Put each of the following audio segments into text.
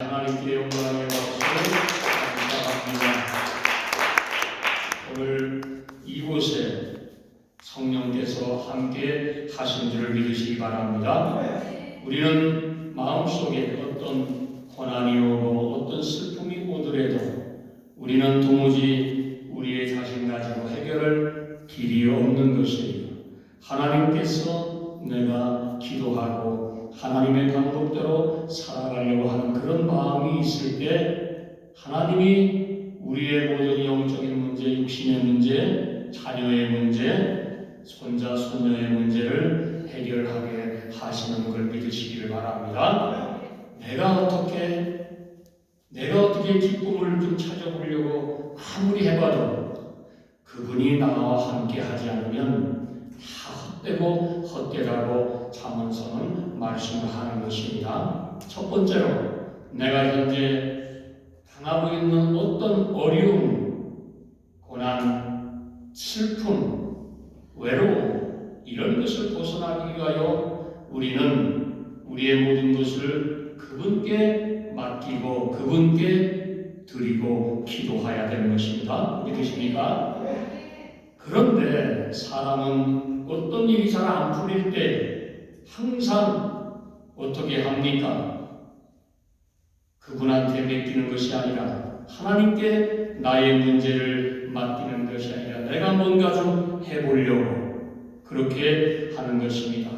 하나님께 영광의 박수 감사합니다. 오늘 이곳에 성령께서 함께 하신 줄을 믿으시기 바랍니다. 우리는 마음속에 어떤 고난이 오고 어떤 슬픔이 오더라도 우리는 도무지 우리의 자신 가지고 해결할 길이 없는 것이에요. 하나님께서 내가 기도하고 하나님의 방법대로 살아가려고 하는 그런 마음이 있을 때 하나님이 우리의 모든 영적인 문제, 육신의 문제, 자녀의 문제, 손자, 손녀의 문제를 해결하게 하시는 걸 믿으시기를 바랍니다. 내가 어떻게 내가 어떻게 기쁨을 좀 찾아보려고 아무리 해봐도 그분이 나와 함께 하지 않으면 다 헛되고 헛되다고 말씀을 하는 것입니다. 첫 번째로 내가 현재 당하고 있는 어떤 어려움, 고난, 슬픔, 외로움 이런 것을 벗어나기 위하여 우리는 우리의 모든 것을 그분께 맡기고 그분께 드리고 기도해야 되는 것입니다. 믿으십니까? 그런데 사람은 어떤 일이 잘 안 풀릴 때 항상 어떻게 합니까? 그분한테 맡기는 것이 아니라 하나님께 나의 문제를 맡기는 것이 아니라 내가 뭔가 좀 해보려고 그렇게 하는 것입니다.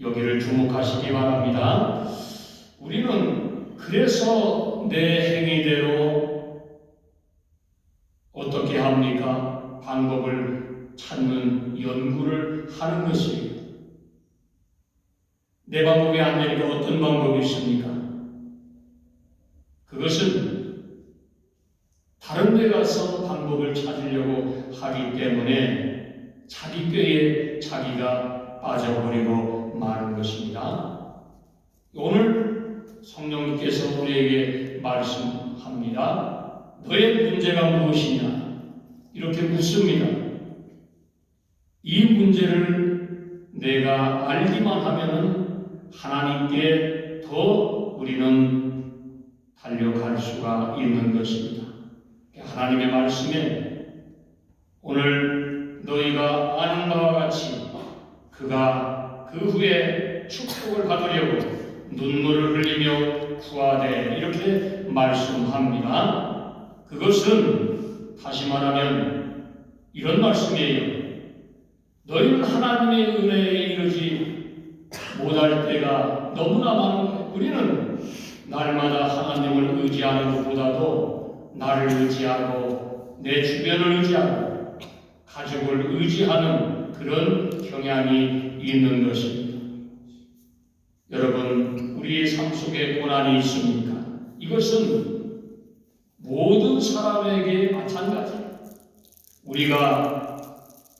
여기를 주목하시기 바랍니다. 우리는 그래서 내 행위대로 어떻게 합니까? 방법을 찾는 연구를 하는 것이에요. 내 방법이 안 되니까 어떤 방법이 있습니까? 그것은 다른 데 가서 방법을 찾으려고 하기 때문에 자기 꾀에 자기가 빠져버리고 마는 것입니다. 오늘 성령님께서 우리에게 말씀합니다. 너의 문제가 무엇이냐? 이렇게 묻습니다. 이 문제를 내가 알기만 하면은 하나님께 더 우리는 달려갈 수가 있는 것입니다. 하나님의 말씀에 오늘 너희가 아는 바와 같이 그가 그 후에 축복을 받으려고 눈물을 흘리며 구하되 이렇게 말씀합니다. 그것은 다시 말하면 이런 말씀이에요. 너희는 하나님의 은혜에 이르지 못할 때가 너무나 많은. 우리는 날마다 하나님을 의지하는 것보다도 나를 의지하고 내 주변을 의지하고 가족을 의지하는 그런 경향이 있는 것입니다. 여러분, 우리의 삶 속에 고난이 있습니까? 이것은 모든 사람에게 마찬가지예요. 우리가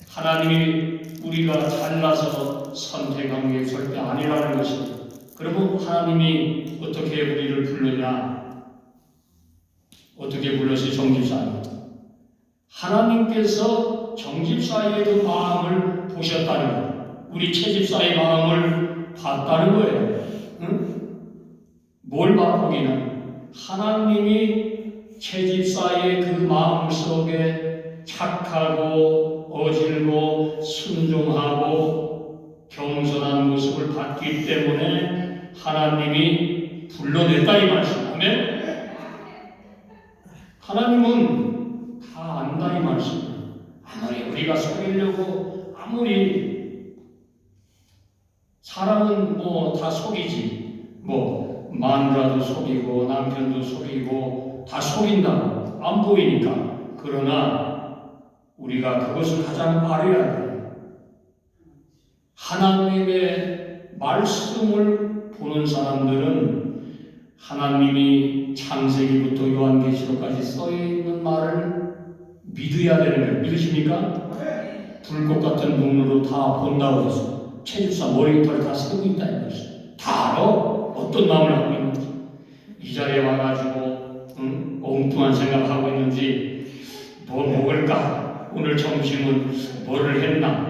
하나님이 우리가 잘나서 선택한 게 절대 아니라는 것입니다. 그리고 하나님이 어떻게 우리를 부르냐? 어떻게 불러서 정집사입니다. 하나님께서 정집사의 그 마음을 보셨다는 거예요. 우리 채집사의 마음을 봤다는 거예요. 응? 뭘 맛보기는 하나님이 채집사의 그 마음 속에 착하고 어질고 순종하고 겸손한 모습을 봤기 때문에 하나님이 불러냈다 이 말씀이에요. 하나님은 다 안다 이 말씀이에요. 아무리 우리가 속이려고 아무리 사람은 뭐 다 속이지 뭐 마누라도 속이고 남편도 속이고 다 속인다 안 보이니까 그러나 우리가 그것을 가장 알아야 돼요. 하나님의 말씀을 보는 사람들은 하나님이 창세기부터 요한계시록까지 써 있는 말을 믿어야 되는 거예요. 믿으십니까? 불꽃 같은 눈으로 다 본다고 해서 체집사 머리털 다 쓰고 있다 이거죠. 다 알아. 어떤 마음을 하고 있는지. 이 자리에 와가지고 응? 엉뚱한 생각하고 있는지 뭐 먹을까? 오늘 점심은 뭐를 했나?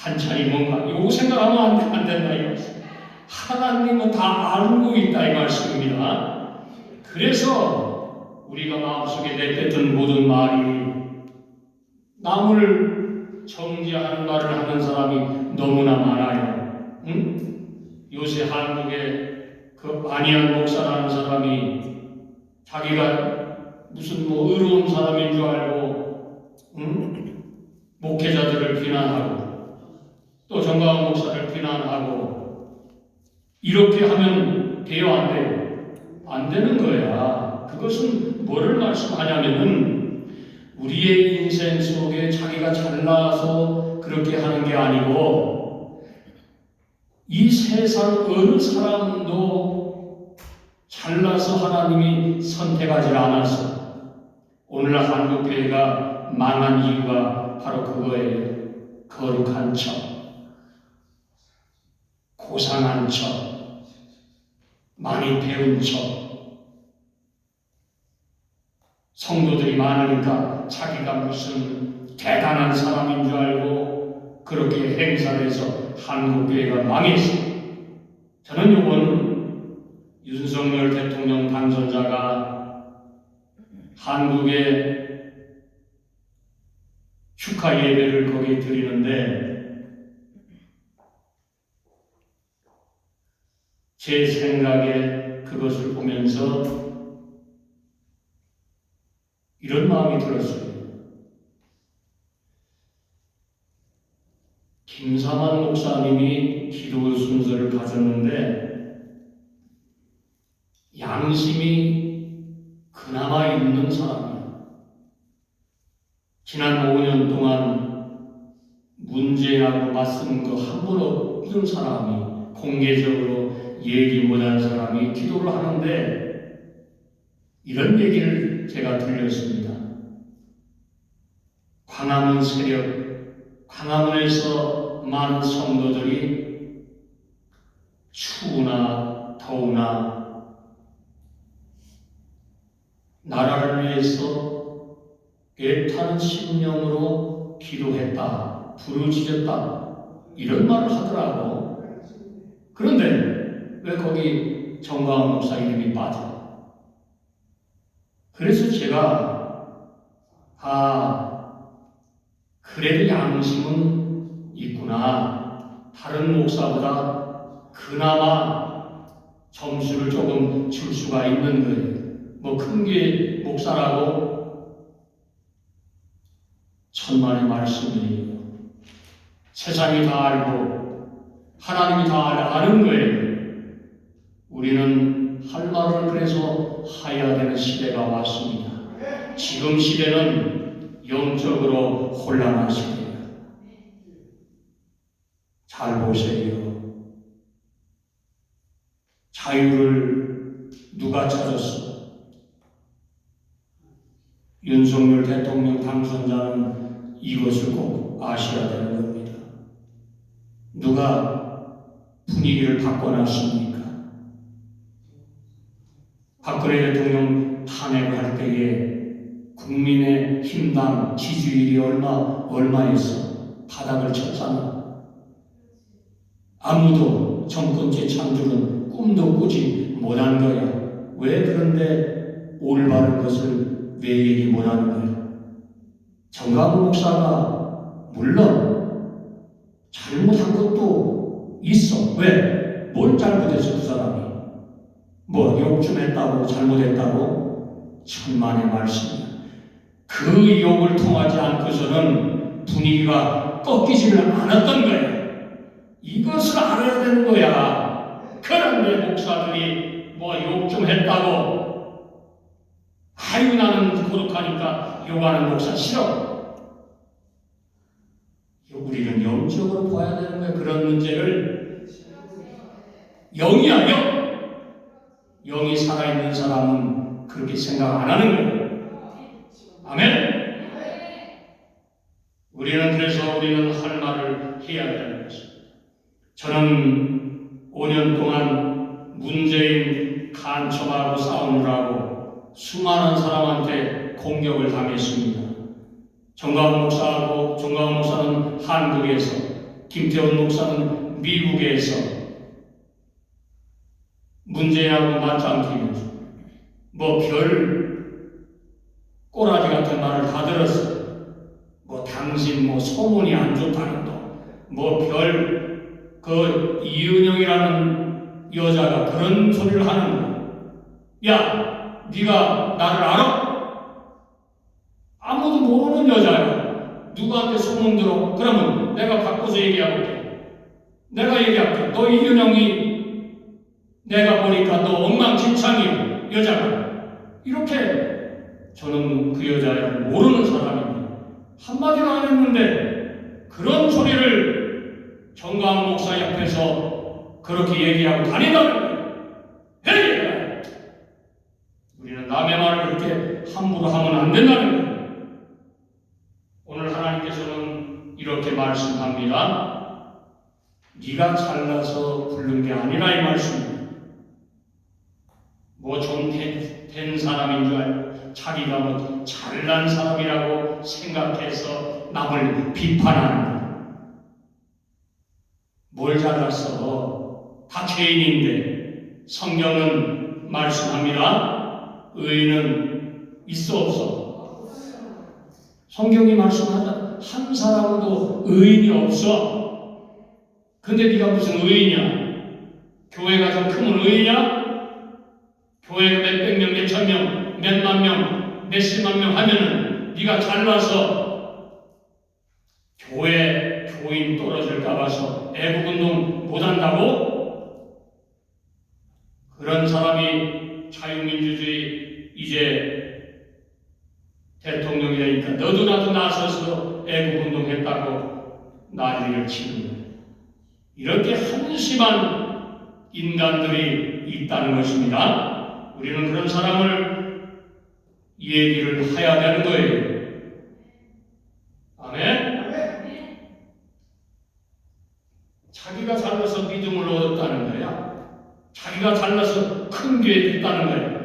반찬이 뭔가? 이거 생각하면 안, 안 된다 이거죠. 하나님은 다 알고 있다 이 말씀입니다. 그래서 우리가 마음속에 내뱉은 모든 말이 남을 정죄하는 말을 하는 사람이 너무나 많아요. 응? 요새 한국에 그 안희한 목사라는 사람이 자기가 무슨 뭐 의로운 사람인 줄 알고 응? 목회자들을 비난하고 또 정강원 목사를 비난하고 이렇게 하면 돼요 안 돼요? 안 되는 거야. 그것은 뭐를 말씀하냐면은 우리의 인생 속에 자기가 잘나서 그렇게 하는 게 아니고 이 세상 어느 사람도 잘나서 하나님이 선택하지 않았어. 오늘 한국 교회가 망한 이유가 바로 그거예요. 거룩한 척, 고상한 척, 많이 배운 척. 성도들이 많으니까 자기가 무슨 대단한 사람인 줄 알고 그렇게 행사를 해서 한국교회가 망했어. 저는 이번 윤석열 대통령 당선자가 한국에 축하 예배를 거기 드리는데 제 생각에 그것을 보면서 이런 마음이 들었어요. 김사만 목사님이 기도 순서를 가졌는데 양심이 그나마 있는 사람이야. 지난 5년 동안 문제하고 맞서는 거 한 번 없는 사람이 공개적으로 얘기 못한 사람이 기도를 하는데 이런 얘기를 제가 들렸습니다. 광화문 세력, 광화문에서 많은 성도들이 추우나 더우나 나라를 위해서 애타는 심령으로 기도했다, 부르짖었다 이런 말을 하더라고. 그런데 왜 거기 정광훈 목사 이름이 빠져? 그래서 제가 아 그래도 양심은 있구나. 다른 목사보다 그나마 점수를 조금 줄 수가 있는 거예요. 뭐큰 게 목사라고 천만의 말씀이에요. 세상이 다 알고 하나님이 다 아는 거예요. 우리는 할 말을 그래서 하여야 되는 시대가 왔습니다. 지금 시대는 영적으로 혼란한 시대예요. 잘 보세요. 자유를 누가 찾았어? 윤석열 대통령 당선자는 이것을 꼭 아셔야 되는 겁니다. 누가 분위기를 바꿔놨습니까? 박근혜 대통령 탄핵을 할 때에 국민의 힘당 지지율이 얼마, 얼마였어? 바닥을 쳤잖아. 아무도 정권 재창출은 꿈도 꾸지 못한 거야. 왜 그런데 올바른 것을 왜 얘기 못하는 거야? 정강훈 목사가 물론 잘못한 것도 있어. 왜? 뭘 잘못했어 그 사람이? 뭐 욕좀 했다고 잘못했다고? 천만의 말씀이야. 그 욕을 통하지 않고서는 분위기가 꺾이지를 않았던 거야. 이것을 알아야 되는 거야. 그런데 목사들이 뭐 욕 좀 했다고 아유 나는 거룩하니까 욕하는 목사 싫어. 우리는 영적으로 봐야 되는 거야. 그런 문제를 영이야 영. 영이 살아있는 사람은 그렇게 생각 안 하는 거예요. 아멘. 우리는 그래서 우리는 할 말을 해야 되는 것입니다. 저는 5년 동안 문재인 간첩하고 싸우느라고 수많은 사람한테 공격을 당했습니다. 정광훈 목사하고 정광훈 목사는 한국에서, 김태훈 목사는 미국에서 문재인하고 맞짱 끼면서 뭐별 꼬라지 같은 말을 다 들었어. 뭐 당신 뭐 소문이 안 좋다는 거, 뭐별 그 이은영이라는 여자가 그런 소리를 하는 거야. 야, 네가 나를 알아? 아무도 모르는 여자야. 누구한테 소문 들어? 그러면 내가 바꿔서 얘기해볼게. 내가 얘기할게. 너 이은영이 내가 보니까 너 엉망진창이야. 여자가. 이렇게 저는 그 여자를 모르는 사람입니다. 한마디도 안 했는데 그런 소리를 정광 목사 옆에서 그렇게 얘기하고 거예요. 헤이! 우리는 남의 말을 그렇게 함부로 하면 안 된다는 거예요. 오늘 하나님께서는 이렇게 말씀합니다. 네가 잘나서 부른 게 아니라 이 말씀입니다. 뭐좀된 사람인 줄 알고 자기가 뭐 잘난 사람이라고 생각해서 남을 비판하는 거예요. 뭘 잘났어? 다 죄인인데 성경은 말씀합니다. 의인은 있어 없어? 성경이 말씀하자 한 사람도 의인이 없어. 근데 네가 무슨 의인이야? 교회가 좀 크면 의인이야? 교회 몇백 명, 몇천 명, 몇만 명, 몇십만 명 하면은 네가 잘나서 교회 교인 떨어질까 봐서 애국운동 못한다고? 그런 사람이 자유민주주의 이제 대통령이 되니까 너도 나도 나서서 애국운동 했다고 난리를 치는 거예요. 이렇게 한심한 인간들이 있다는 것입니다. 우리는 그런 사람을 얘기를 해야 되는 거예요. 아멘? 자기가 잘나서 믿음을 얻었다는 거야. 자기가 잘나서 큰 교회 됐다는 거야.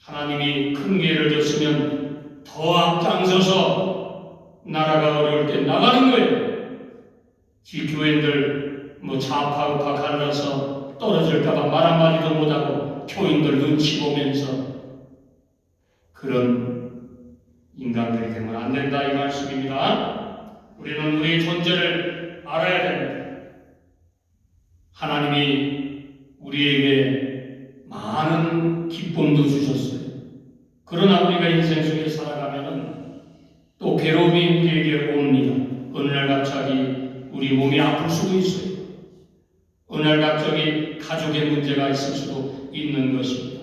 하나님이 큰 기회를 줬으면 더 앞장서서 나라가 어려울 때 나가는 거예요. 지 교인들 뭐 좌파 우파 갈라서 떨어질까봐 말 한마디도 교인들 눈치 보면서 그런 인간들이 되면 안 된다 이 말씀입니다. 우리는 우리 존재를 알아야 됩니다. 하나님이 우리에게 많은 기쁨도 주셨어요. 그러나 우리가 인생 속에 살아가면은 또 괴로움이 우리에게 옵니다. 어느 날 갑자기 우리 몸이 아플 수도 있어요. 어느 날 갑자기 가족의 문제가 있을 수도 있는 것입니다.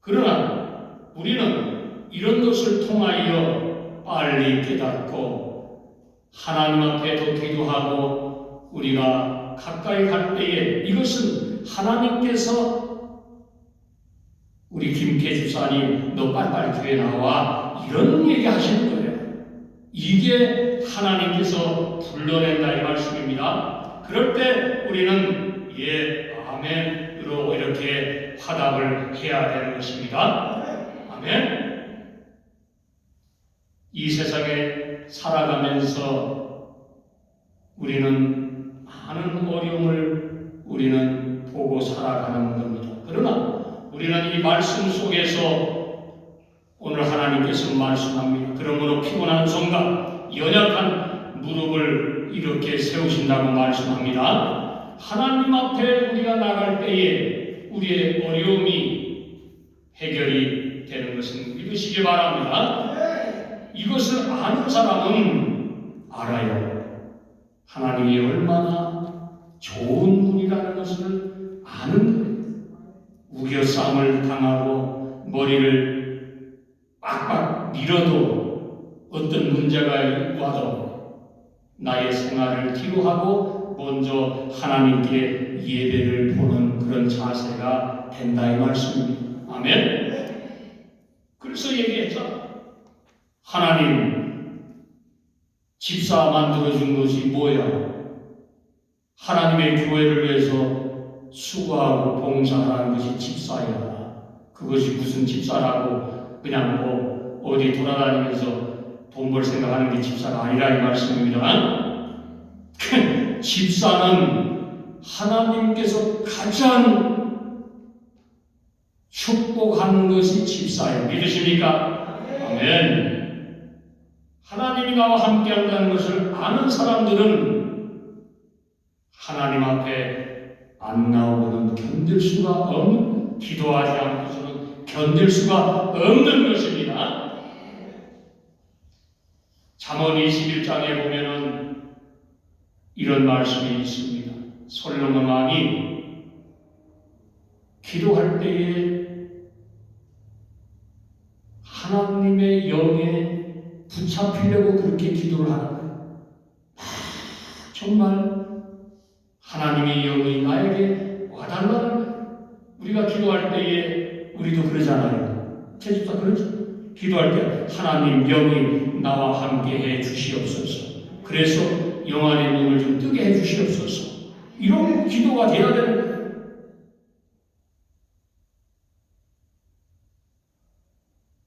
그러나 우리는 이런 것을 통하여 빨리 깨닫고 하나님 앞에 더 기도하고 우리가 가까이 갈 때에 이것은 하나님께서 우리 김태 주사님 너 빨리빨리 교회 나와 이런 얘기 하시는 거예요. 이게 하나님께서 불러낸다 이 말씀입니다. 그럴 때 우리는 예 아멘 으로 이렇게 화답을 해야 되는 것입니다. 아멘. 이 세상에 살아가면서 우리는 많은 어려움을 우리는 보고 살아가는 겁니다. 그러나 우리는 이 말씀 속에서 오늘 하나님께서 말씀합니다. 그러므로 피곤한 손과 연약한 무릎을 이렇게 세우신다고 말씀합니다. 하나님 앞에 우리가 나갈 때에 우리의 어려움이 해결이 되는 것은 믿으시기 바랍니다. 이것을 아는 사람은 알아요. 하나님이 얼마나 좋은 분이라는 것을 아는 거예요. 우겨싸움을 당하고 머리를 빡빡 밀어도 어떤 문제가 와도 나의 생활을 기로하고 먼저 하나님께 예배를 보는 그런 자세가 된다 이 말씀입니다. 아멘. 그래서 얘기했죠. 하나님 집사 만들어 준 것이 뭐야? 하나님의 교회를 위해서 수고하고 봉사하는 것이 집사야. 그것이 무슨 집사라고 그냥 뭐 어디 돌아다니면서 돈 벌 생각하는 게 집사가 아니라 이 말씀입니다. 집사는 하나님께서 가장 축복하는 것이 집사예요. 믿으십니까? 아멘. 하나님이 나와 함께 한다는 것을 아는 사람들은 하나님 앞에 안 나오고는 견딜 수가 없는, 기도하지 않고서는 견딜 수가 없는 것입니다. 잠언 21장에 보면은 이런 말씀이 있습니다. 솔로몬 왕이 기도할 때에 하나님의 영에 붙잡히려고 그렇게 기도를 하는 거예요. 아, 정말 하나님의 영이 나에게 와달라는 거예요. 우리가 기도할 때에 우리도 그러잖아요. 제집사 그러죠. 기도할 때 하나님 영이 나와 함께 해 주시옵소서. 그래서 영 안의 눈을 좀 뜨게 해 주시옵소서. 이런 기도가 돼야 되는.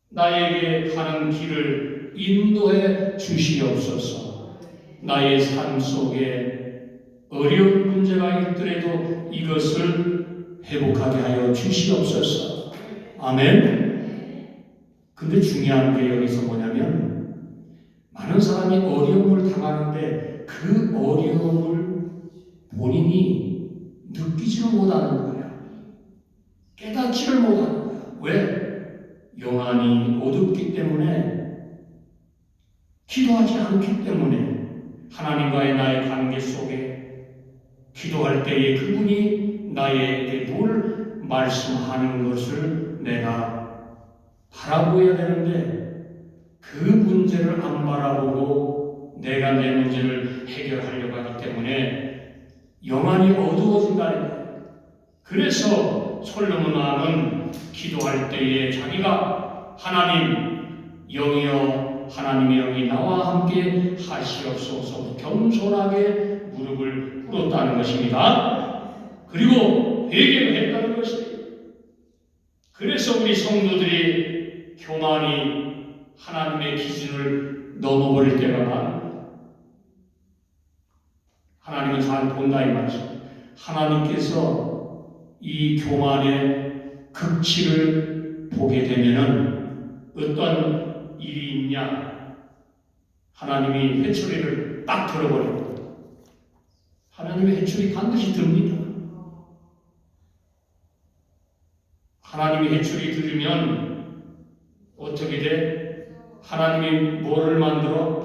나에게 가는 길을 인도해 주시옵소서. 나의 삶 속에 어려운 문제가 있더라도 이것을 회복하게 하여 주시옵소서. 아멘. 근데 중요한 게 여기서 뭐냐면 많은 사람이 어려움을 당하는데 그 어려움을 본인이 느끼지를 못하는 거예요. 깨닫지를 못하는 거예요. 왜? 영안이 어둡기 때문에 기도하지 않기 때문에 하나님과의 나의 관계 속에 기도할 때에 그분이 나에게 뭘 말씀하는 것을 내가 바라보아야 되는데 그 문제를 안 바라보고 내가 내 문제를 해결하려고 하기 때문에 영안이 어두워진다는. 그래서 솔로몬 왕은 기도할 때에 자기가 하나님 영이여 하나님의 영이 나와 함께 하시옵소서 겸손하게 무릎을 꿇었다는 것입니다. 그리고 회개를 했다는 것입니다. 그래서 우리 성도들이 교만이 하나님의 기준을 넘어버릴 때가 많습니다. 하나님은 잘 본다 이 말이죠. 하나님께서 이 교만의 극치를 보게 되면은 어떤 일이 있냐? 하나님이 해초리를 딱 들어버립니다. 하나님의 해초리 반드시 듭니다. 하나님의 해초리 들으면 어떻게 돼? 하나님이 뭐를 만들어?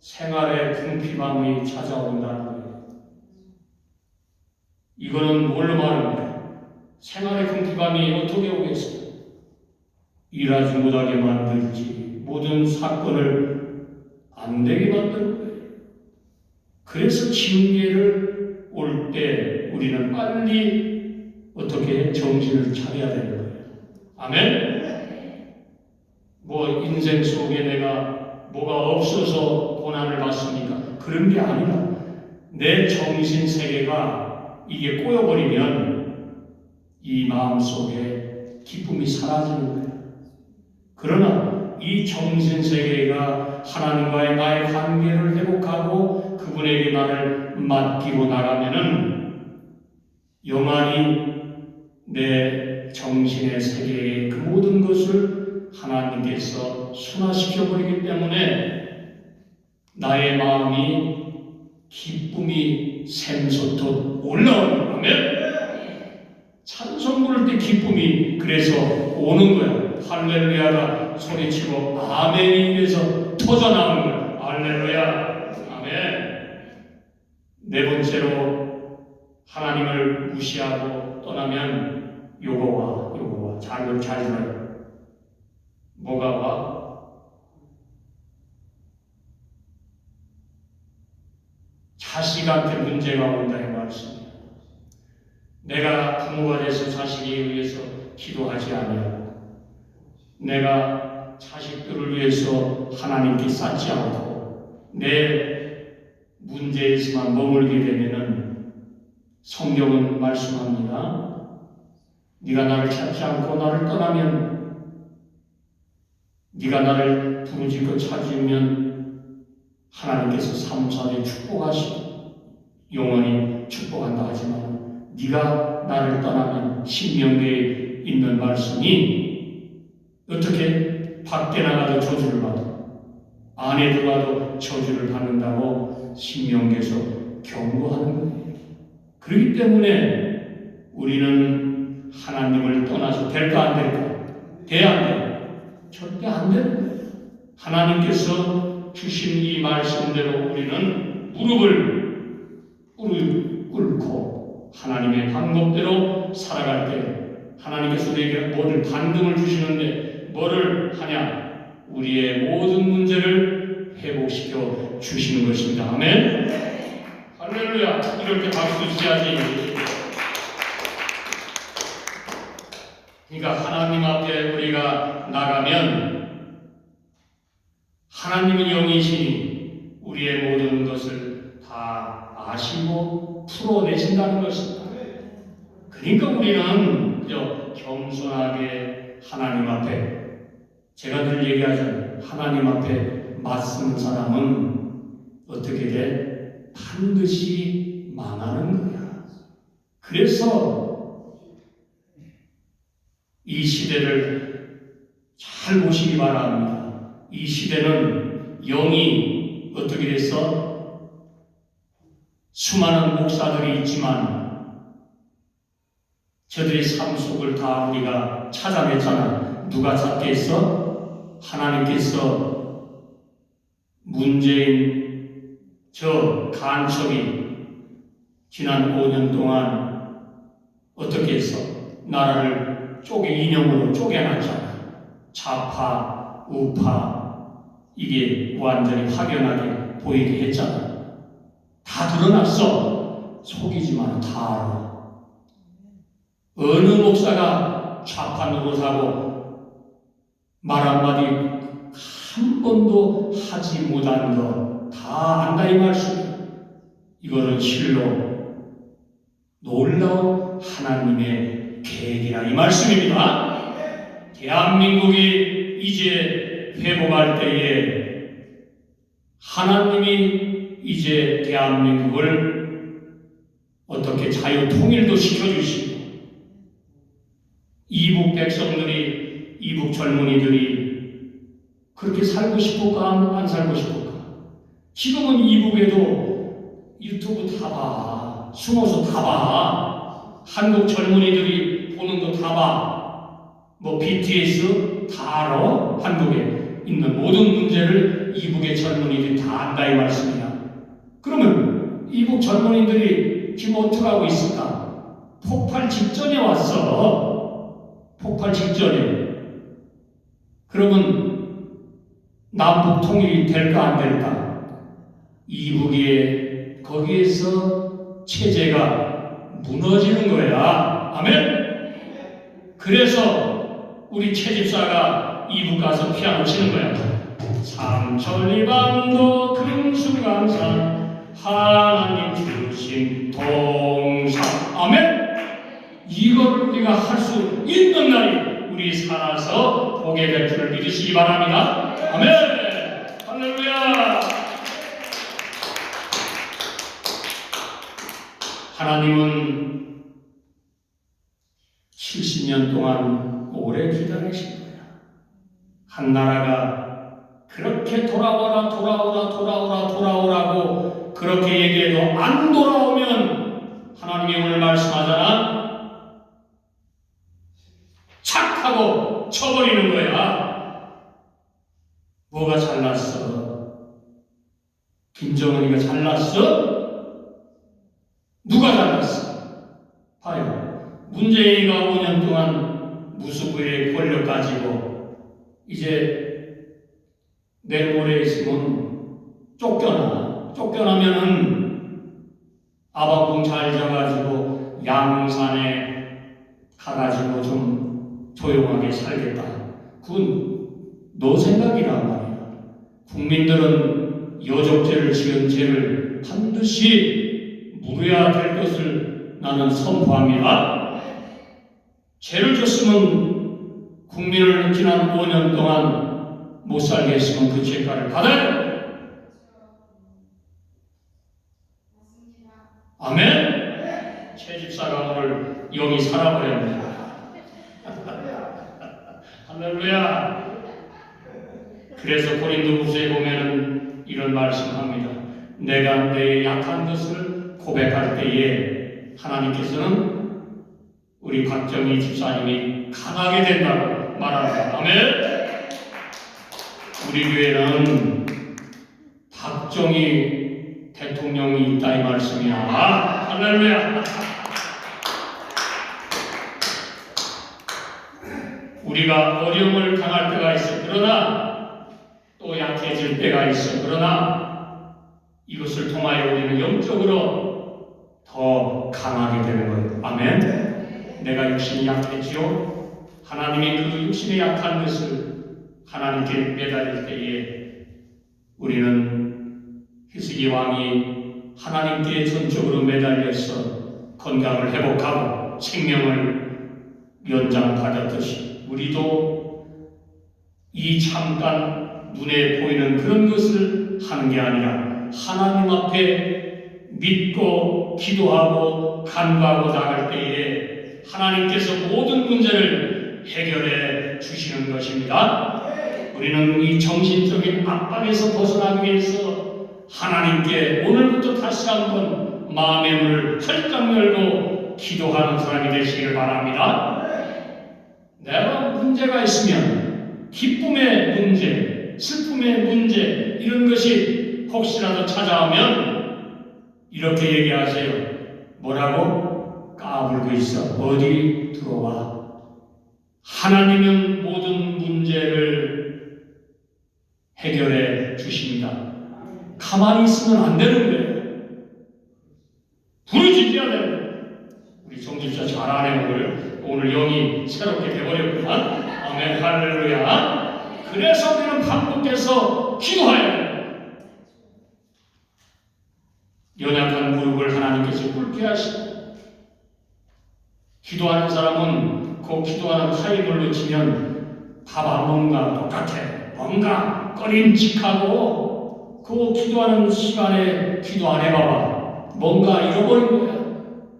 생활의 궁핍함이 찾아온다는 거예요. 이거는 뭘로 말합니까? 생활의 궁핍함이 어떻게 오겠어요? 일하지 못하게 만들지 모든 사건을 안 되게 만드는 거예요. 그래서 징계를 올 때 우리는 빨리 어떻게 정신을 차려야 되는 거예요. 아멘? 뭐 인생 속에 내가 뭐가 없어서 고난을 받습니까? 그런 게 아니라 내 정신 세계가 이게 꼬여버리면 이 마음 속에 기쁨이 사라지는 거예요. 그러나 이 정신 세계가 하나님과의 나의 관계를 회복하고 그분에게 나를 맡기고 나가면은 영원히 내 정신의 세계의 그 모든 것을 하나님께서 순화시켜 버리기 때문에 나의 마음이 기쁨이 샘솟듯 올라오는 거면 찬송 부를 때 기쁨이 그래서 오는 거야. 할렐루야가 소리치고 아멘이 입에서 터져 나오는 거야. 할렐루야. 아멘. 네 번째로 하나님을 무시하고 떠나면 요거와 요거와 잘, 잘 들어요. 뭐가 와? 자식 한테 문제가 온다 이 말씀이에요. 내가 부모가 돼서 자식에 위해서 기도하지 아니하고 내가 자식들을 위해서 하나님께 쌓지 않고 내 문제에서만 머물게 되면은 성경은 말씀합니다. 네가 나를 찾지 않고 나를 떠나면 네가 나를 부르짖고 찾으면 하나님께서 삼사에 축복하시고 영원히 축복한다 하지만 네가 나를 떠나면 신명기에 있는 말씀이 어떻게 밖에 나가도 저주를 받아 안에 들어가도 저주를 받는다고 신명계에서 경고하는 거예요. 그렇기 때문에 우리는 하나님을 떠나서 될까 안 될까? 돼야 안 돼요. 절대 안 거예요. 하나님께서 주신 이 말씀대로 우리는 무릎을 꿇- 꿇고 하나님의 방법대로 살아갈 때 하나님께서 우리에게 뭐를 반등을 주시는데 뭐를 하냐? 우리의 모든 문제를 회복시켜 주시는 것입니다. 아멘. 할렐루야. 이렇게 박수 치야지. 그러니까 하나님 앞에 우리가 나가면 하나님은 영이시니 우리의 모든 것을 다 아시고 풀어내신다는 것입니다. 그러니까 우리는 그저 겸손하게 하나님 앞에 제가 늘 얘기하잖아요. 하나님 앞에 맞서는 사람은 어떻게 돼? 반드시 망하는 거야. 그래서 이 시대를 잘 보시기 바랍니다. 이 시대는 영이 어떻게 됐어? 수많은 목사들이 있지만 저들의 삶 속을 다 우리가 찾아냈잖아. 누가 찾겠어? 하나님께서 문재인 저 간첩이 지난 5년 동안 어떻게 했어? 나라를 쪼개 인형으로 쪼개놨잖아. 좌파, 우파 이게 완전히 확연하게 보이게 했잖아. 다 드러났어. 속이지 마라. 다 알아. 어느 목사가 좌파 노릇하고 말 한마디 한 번도 하지 못한 거다 안다 이 말씀이야. 이거는 실로 놀라운 하나님의 계획이라 이 말씀입니다. 대한민국이 이제 회복할 때에 하나님이 이제 대한민국을 어떻게 자유 통일도 시켜주시고 이북 백성들이 이북 젊은이들이 그렇게 살고 싶을까 안, 안 살고 싶을까? 지금은 이북에도 유튜브 다 봐. 숨어서 다 봐. 한국 젊은이들이 보는 거 다 봐. 뭐 BTS 다 알아. 한국에 있는 모든 문제를 이북의 젊은이들이 다 안다 이 말씀이야. 그러면 이북 젊은이들이 지금 어떻게 하고 있을까? 폭발 직전에 왔어. 폭발 직전에. 그러면 남북 통일이 될까 안 될까? 이북에 거기에서 체제가 무너지는 거야. 아멘. 그래서 우리 채집사가 이북 가서 피아노 치는 거야. 삼천리반도 금수강산 하나님 주신 동산. 아멘. 이거를 우리가 할 수 있는 날이 우리 살아서 보게 될 줄을 믿으시기 바랍니다. 아멘. 할렐루야. 하나님은 70년 동안 오래 기다리신. 한 나라가 그렇게 돌아오라, 돌아오라, 돌아오라, 돌아오라고 그렇게 얘기해도 안 돌아오면 하나님이 오늘 말씀하잖아. 착하고 쳐버리는 거야. 뭐가 잘났어? 김정은이가 잘났어? 누가 잘났어? 봐요. 문재인이가 5년 동안 무수부의 권력 가지고 이제 내일 모레 있으면 쫓겨나. 쫓겨나면은 아바궁 잘 져가지고 양산에 가가지고 좀 조용하게 살겠다. 그건 너 생각이란 말이야. 국민들은 여적죄를 지은 죄를 반드시 물어야 될 것을 나는 선포합니다. 죄를 졌으면 국민을 지난 5년 동안 못 살게 했으면 그 죄가를 돼. 아멘? 채 집사가 오늘 영이 살아버렸네. 할렐루야. 그래서 고린도후서에 보면은 이런 말씀합니다. 내가 내 약한 것을 고백할 때에 하나님께서는 우리 박정희 집사님이 강하게 된다고 말합니다. 아멘. 우리 교회는 박정희 대통령이 있다 이 말씀이야. 할렐루야. 우리가 어려움을 당할 때가 있어. 그러나 또 약해질 때가 있어. 그러나 이것을 통하여 우리는 영적으로 더 강하게 되는 거예요. 아멘. 내가 육신이 약했지요. 하나님이 그 육신의 약한 것을 하나님께 매달릴 때에 우리는 히스기 왕이 하나님께 전적으로 매달려서 건강을 회복하고 생명을 연장받았듯이 우리도 이 잠깐 눈에 보이는 그런 것을 하는 게 아니라 하나님 앞에 믿고 기도하고 간구하고 나갈 때에 하나님께서 모든 문제를 해결해 주시는 것입니다. 우리는 이 정신적인 압박에서 벗어나기 위해서 하나님께 오늘부터 다시 한번 마음의 문을 활짝 열고 기도하는 사람이 되시길 바랍니다. 내가 문제가 있으면 기쁨의 문제, 슬픔의 문제 이런 것이 혹시라도 찾아오면 이렇게 얘기하세요. 뭐라고? 까불고 있어. 어디 들어와. 하나님은 모든 문제를 해결해 주십니다. 가만히 있으면 안 되는 거예요. 부르짖어야 거예요. 우리 정집사 잘하네 오늘. 오늘 영이 새롭게 돼버렸구만. 아멘 할렐루야. 그래서 우리는 반복해서 기도해야 돼요. 연약한 무릎을 하나님께서 꿇게 하시고 기도하는 사람은 그 기도하는 타임을 놓치면 밥 안 먹는가 똑같아. 뭔가 꺼림칙하고 그 기도하는 시간에 기도 안 해봐봐. 뭔가 잃어버린 거야.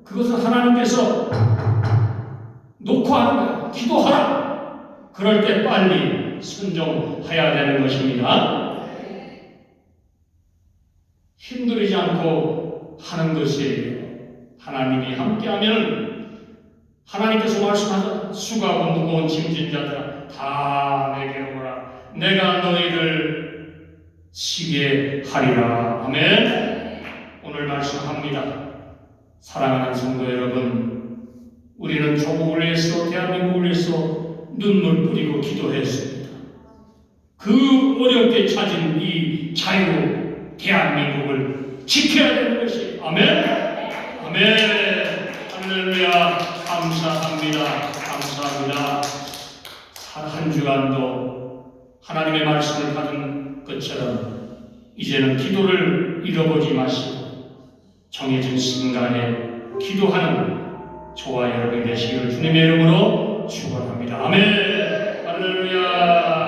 그것은 하나님께서 놓고 하는 거야. 기도하라. 그럴 때 빨리 순종해야 되는 것입니다. 힘들이지 않고 하는 것이에요. 하나님이 함께하면 하나님께서 말씀하셨 수고하고 무거운 짐진 자들아 다 내게로 오라. 내가 너희를 쉬게 하리라. 아멘. 오늘 말씀합니다. 사랑하는 성도 여러분, 우리는 조국을 위해서 대한민국을 위해서 눈물 뿌리고 기도했습니다. 그 어렵게 찾은 이 자유 대한민국을 지켜야 되는 것이 아멘. 아멘. 할렐루야. 감사합니다. 감사합니다. 한 주간도 하나님의 말씀을 받은 것처럼 이제는 기도를 잃어보지 마시고 정해진 순간에 기도하는 저와 여러분이 되시기를 주님의 이름으로 축원합니다. 아멘. 할렐루야.